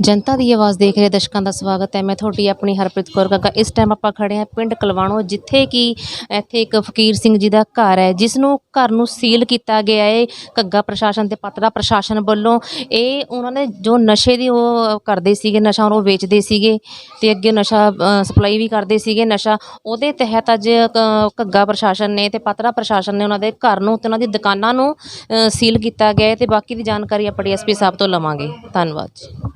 ਜਨਤਾ ਦੀ ਆਵਾਜ਼ ਦੇਖ ਰਹੇ ਦਰਸ਼ਕਾਂ ਦਾ ਸਵਾਗਤ ਹੈ। ਮੈਂ ਤੁਹਾਡੀ ਆਪਣੀ ਹਰਪ੍ਰੀਤ ਕੌਰ ਕਾਕਾ ਇਸ ਟਾਈਮ ਆਪਾਂ ਖੜੇ ਹਾਂ ਪਿੰਡ ਕਲਵਾਣੋ ਜਿੱਥੇ ਕਿ ਇੱਥੇ ਇੱਕ ਫਕੀਰ ਸਿੰਘ ਜੀ ਦਾ ਘਰ ਹੈ ਜਿਸ ਨੂੰ ਘਰ ਨੂੰ ਸੀਲ ਕੀਤਾ ਗਿਆ ਹੈ ਘੱਗਾ ਪ੍ਰਸ਼ਾਸਨ ਤੇ ਪਤੜਾ ਪ੍ਰਸ਼ਾਸਨ ਵੱਲੋਂ। ਇਹ ਉਹਨਾਂ ਨੇ ਜੋ ਨਸ਼ੇ ਦੀ ਉਹ ਕਰਦੇ ਸੀਗੇ ਨਸ਼ਾ ਉਹ ਵੇਚਦੇ ਸੀਗੇ ਤੇ ਅੱਗੇ ਨਸ਼ਾ ਸਪਲਾਈ ਵੀ ਕਰਦੇ ਸੀਗੇ ਨਸ਼ਾ। ਉਹਦੇ ਤਹਿਤ ਅੱਜ ਕ- ਘੱਗਾ ਪ੍ਰਸ਼ਾਸਨ ਨੇ ਤੇ ਪਤੜਾ ਪ੍ਰਸ਼ਾਸਨ ਨੇ ਉਹਨਾਂ ਦੇ ਘਰ ਨੂੰ ਤੇ ਉਹਨਾਂ ਦੀ ਦੁਕਾਨਾਂ ਨੂੰ ਅ, ਸੀਲ ਕੀਤਾ ਗਿਆ ਹੈ ਤੇ ਬਾਕੀ ਦੀ ਜਾਣਕਾਰੀ ਆਪਾਂ ਡੀਐਸਪੀ ਸਾਹਿਬ ਤੋਂ ਲਵਾਂਗੇ। ਧੰਨਵਾਦ ਜੀ।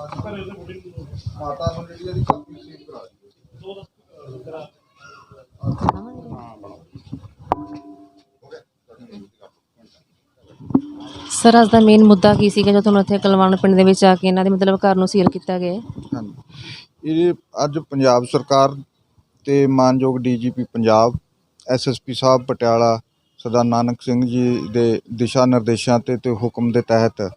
ਮਾਤਾ ਨੂੰ ਜਿਹੜੀ ਇਹਦੀ ਕਾਪੀ ਸੀਲ ਕਰਾ ਦਿਓ। ਸਰ ਅੱਜ ਦਾ ਮੇਨ ਮੁੱਦਾ ਕੀ ਸੀਗਾ ਜਦੋਂ ਤੁਹਾਨੂੰ ਇੱਥੇ ਕਲਵਾਣ ਪਿੰਡ ਦੇ ਵਿੱਚ ਆ ਕੇ ਇਹਨਾਂ ਦੇ ਮਤਲਬ ਘਰ ਨੂੰ ਸੀਲ ਕੀਤਾ ਗਿਆ? ਹੈ ਇਹ ਅੱਜ ਪੰਜਾਬ ਸਰਕਾਰ ਤੇ ਮਾਨਯੋਗ ਡੀਜੀਪੀ ਪੰਜਾਬ ਐਸਐਸਪੀ ਸਾਹਿਬ ਪਟਿਆਲਾ ਸਰਦਾਰ ਨਾਨਕ ਸਿੰਘ ਜੀ ਦੇ ਦਿਸ਼ਾ ਨਿਰਦੇਸ਼ਾਂ ਤੇ ਤੇ ਹੁਕਮ ਦੇ ਤਹਿਤ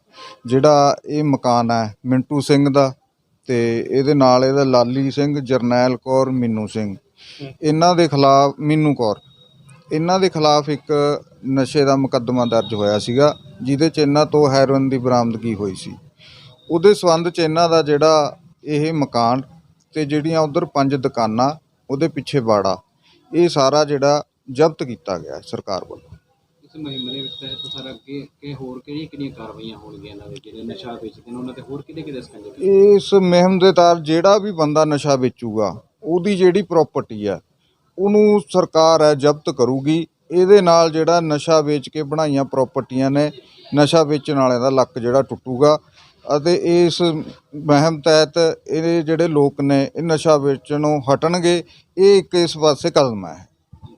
ਜਿਹੜਾ ਇਹ ਮਕਾਨ ਹੈ ਮਿੰਟੂ ਸਿੰਘ ਦਾ ਤੇ ਇਹਦੇ ਨਾਲ ਇਹਦਾ ਲਾਲੀ ਸਿੰਘ ਜਰਨੈਲ ਕੌਰ ਮੀਨੂ ਸਿੰਘ। ਇਹਨਾਂ ਦੇ ਖਿਲਾਫ ਮੀਨੂ ਕੌਰ ਇਹਨਾਂ ਦੇ ਖਿਲਾਫ ਇੱਕ ਨਸ਼ੇ ਦਾ ਮੁਕੱਦਮਾ ਦਰਜ ਹੋਇਆ ਸੀਗਾ ਜਿਹਦੇ ਚ ਇਹਨਾਂ ਤੋਂ ਹੈਰੋਇਨ ਦੀ ਬਰਾਮਦਗੀ ਹੋਈ ਸੀ। ਉਹਦੇ ਸਬੰਧ ਚ ਇਹਨਾਂ ਦਾ ਜਿਹੜਾ ਇਹ ਮਕਾਨ ਤੇ ਜਿਹੜੀਆਂ ਉਧਰ ਪੰਜ ਦੁਕਾਨਾਂ ਉਹਦੇ ਪਿੱਛੇ ਬਾੜਾ ਇਹ ਸਾਰਾ ਜਿਹੜਾ ਜ਼ਬਤ ਕੀਤਾ ਗਿਆ ਹੈ ਸਰਕਾਰ ਵੱਲੋਂ। ਇਸ ਮੁਹਿੰਮ ਦੇ ਵਿੱਚ ਤਹਿਤ ਸਰ ਅੱਗੇ ਕਿ ਹੋਰ ਕਿਹੜੀਆਂ ਕਿਹੜੀਆਂ ਕਾਰਵਾਈਆਂ ਹੋਣਗੀਆਂ ਇਹਨਾਂ ਦੇ ਜਿਹੜੇ ਨਸ਼ਾ ਵੇਚਦੇ ਨੇ ਉਹਨਾਂ ਤੇ ਹੋਰ ਕਿਹਦੇ ਕਿਹਦੇ ਸਕੰਜੇ ਇਸ ਮੁਹਿੰਮ ਦੇ ਤਹਿਤ ਜਿਹੜਾ ਵੀ ਬੰਦਾ ਨਸ਼ਾ ਵੇਚੂਗਾ ਉਹਦੀ ਜਿਹੜੀ ਪ੍ਰਾਪਰਟੀ ਹੈ ਉਹਨੂੰ ਸਰਕਾਰ ਹੈ ਜ਼ਬਤ ਕਰੂਗੀ। ਇਹਦੇ ਨਾਲ ਜਿਹੜਾ ਨਸ਼ਾ ਵੇਚ ਕੇ ਬਣਾਈਆਂ ਪ੍ਰਾਪਰਟੀਆਂ ਨੇ ਨਸ਼ਾ ਵੇਚਣ ਵਾਲਿਆਂ ਦਾ ਲੱਕ ਜਿਹੜਾ ਟੁੱਟੂਗਾ ਅਤੇ ਇਸ ਮੁਹਿੰਮ ਤਹਿਤ ਇਹ ਜਿਹੜੇ ਲੋਕ ਨੇ ਇਹ ਨਸ਼ਾ ਵੇਚਣੋਂ ਹਟਣਗੇ ਇਹ ਇੱਕ ਇਸ ਪਾਸੇ ਕਦਮ ਹੈ।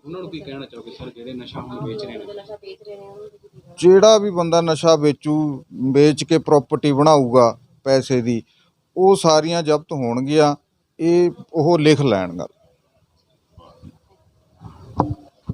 ਉਹਨਾਂ ਨੂੰ ਕੀ ਕਹਿਣਾ ਚਾਹੋਗੇ ਸਰ, ਜਿਹੜੇ ਨਸ਼ਾ ਹੁਣ ਵੇਚ ਰਹੇ ਨੇ? ਜਿਹੜਾ ਵੀ ਬੰਦਾ ਨਸ਼ਾ ਵੇਚੂ, ਵੇਚ ਕੇ ਪ੍ਰਾਪਰਟੀ ਬਣਾਊਗਾ ਪੈਸੇ ਦੀ, ਉਹ ਸਾਰੀਆਂ ਜ਼ਬਤ ਹੋਣਗੀਆਂ, ਇਹ ਉਹ ਲਿਖ ਲੈਣ ਗੱਲ।